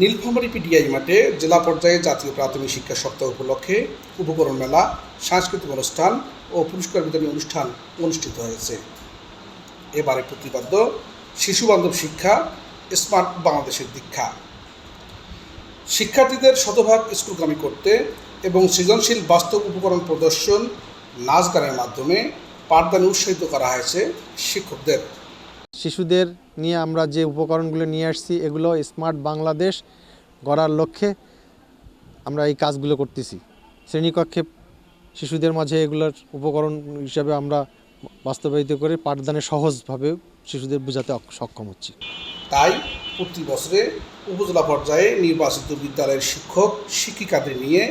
Nilphamari PDI মাঠে জেলা পর্যায়ে জাতীয় প্রাথমিক শিক্ষা সপ্তাহ উপলক্ষে উপকরণ মেলা, সাংস্কৃতিক অনুষ্ঠান ও পুরস্কার বিতরণী অনুষ্ঠান অনুষ্ঠিত হয়েছে। এবারে প্রতিপাদ্য, শিশু বান্ধব শিক্ষা, স্মার্ট বাংলাদেশের দীক্ষা। শিক্ষার্থীদের শতভাগ স্কুলগামী করতে এবং সৃজনশীল বাস্তব উপকরণ প্রদর্শন, নাচ গানের মাধ্যমে পাঠদানে উৎসাহিত করা হয়েছে শিক্ষকদের। শিশুদের নিয়ে আমরা যে উপকরণগুলো নিয়ে আসছি, এগুলো স্মার্ট বাংলাদেশ গড়ার লক্ষ্যে আমরা এই কাজগুলো করতেছি। শ্রেণীকক্ষে শিশুদের মাঝে এগুলোর উপকরণ হিসাবে আমরা বাস্তবায়িত করে পাঠদানে সহজভাবে শিশুদের বোঝাতে সক্ষম হচ্ছি। তাই প্রতি বছরে উপজেলা পর্যায়ে নির্বাচিত বিদ্যালয়ের শিক্ষক, শিক্ষিকাদের নিয়ে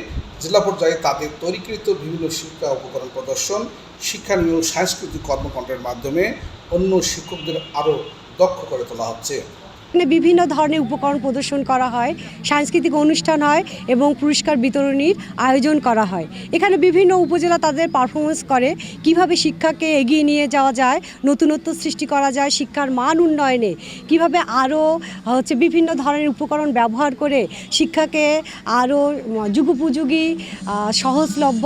জেলা পর্যায়ে তাদের তৈরিকৃত বিভিন্ন শিক্ষা উপকরণ প্রদর্শন শিক্ষানীয় সাংস্কৃতিক কর্মকাণ্ডের মাধ্যমে অন্য শিক্ষকদের আরও দক্ষ করে তোলা হচ্ছে। এখানে বিভিন্ন ধরনের উপকরণ প্রদর্শন করা হয়, সাংস্কৃতিক অনুষ্ঠান হয় এবং পুরস্কার বিতরণীর আয়োজন করা হয়। এখানে বিভিন্ন উপজেলা তাদের পারফরমেন্স করে, কীভাবে শিক্ষাকে এগিয়ে নিয়ে যাওয়া যায়, নতুনত্ব সৃষ্টি করা যায়, শিক্ষার মান উন্নয়নে, কীভাবে আরও হচ্ছে বিভিন্ন ধরনের উপকরণ ব্যবহার করে শিক্ষাকে আরও যুগোপযোগী সহজলভ্য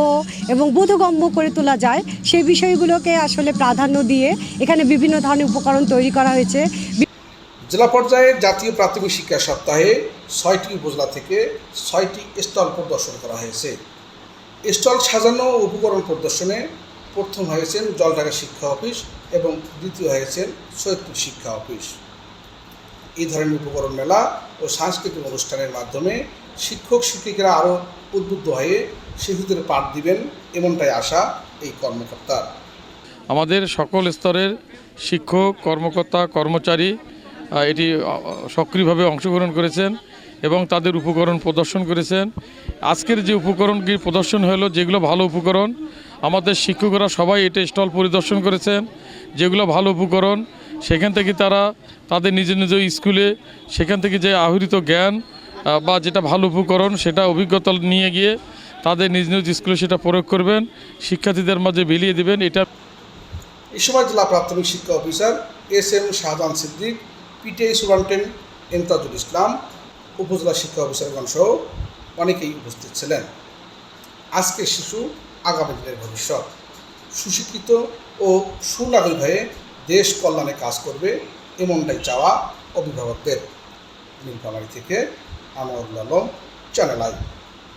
এবং বোধগম্য করে তোলা যায় সেই বিষয়গুলোকে আসলে প্রাধান্য দিয়ে এখানে বিভিন্ন ধরনের উপকরণ তৈরি করা হয়েছে। জেলা পর্যায়ে জাতীয় প্রাথমিক শিক্ষা সপ্তাহে ছয়টি উপজেলা থেকে ছয়টি স্টল প্রদর্শন করা হয়েছে। স্টল সাজানো উপকরণ প্রদর্শনে প্রথম হয়েছেন জলঢাকা শিক্ষা অফিস এবং দ্বিতীয় হয়েছেন সৈয়দপুর শিক্ষা অফিস। এই ধরনের উপকরণ মেলা ও সাংস্কৃতিক অনুষ্ঠানের মাধ্যমে শিক্ষক, শিক্ষিকারা আরও উদ্বুদ্ধ হয়ে শিশুদের পাঠ দিবেন এমনটাই আশা এই কর্মকর্তার। আমাদের সকল স্তরের শিক্ষক, কর্মকর্তা, কর্মচারী এটি সক্রিয়ভাবে অংশগ্রহণ করেছেন এবং তাদের উপকরণ প্রদর্শন করেছেন। আজকের যে উপকরণগুলি প্রদর্শন হলো, যেগুলো ভালো উপকরণ, আমাদের শিক্ষকরা সবাই এটা স্টল পরিদর্শন করেছেন, যেগুলো ভালো উপকরণ, সেখান থেকে তারা তাদের নিজ নিজ স্কুলে, সেখান থেকে যে আহরিত জ্ঞান বা যেটা ভালো উপকরণ, সেটা অভিজ্ঞতা নিয়ে গিয়ে তাদের নিজ নিজ স্কুলে সেটা প্রয়োগ করবেন, শিক্ষার্থীদের মাঝে বিলিয়ে দেবেন, এটা এ সময় জেলা প্রাথমিক শিক্ষা officer S M Shahjahan Siddique PTI superintendent Emtazul Islam, উপজেলা শিক্ষা অফিসারগণ সহ অনেকেই উপস্থিত ছিলেন। আজকের শিশু আগামী দিনের ভবিষ্যৎ। সুশিক্ষিত ও সুনাগরিক হয়ে দেশ কল্যাণে কাজ করবে এমনটাই চাওয়া অভিভাবকদের। নীলফামারী থেকে আনোয়ারুল আলম, চ্যানেল আই।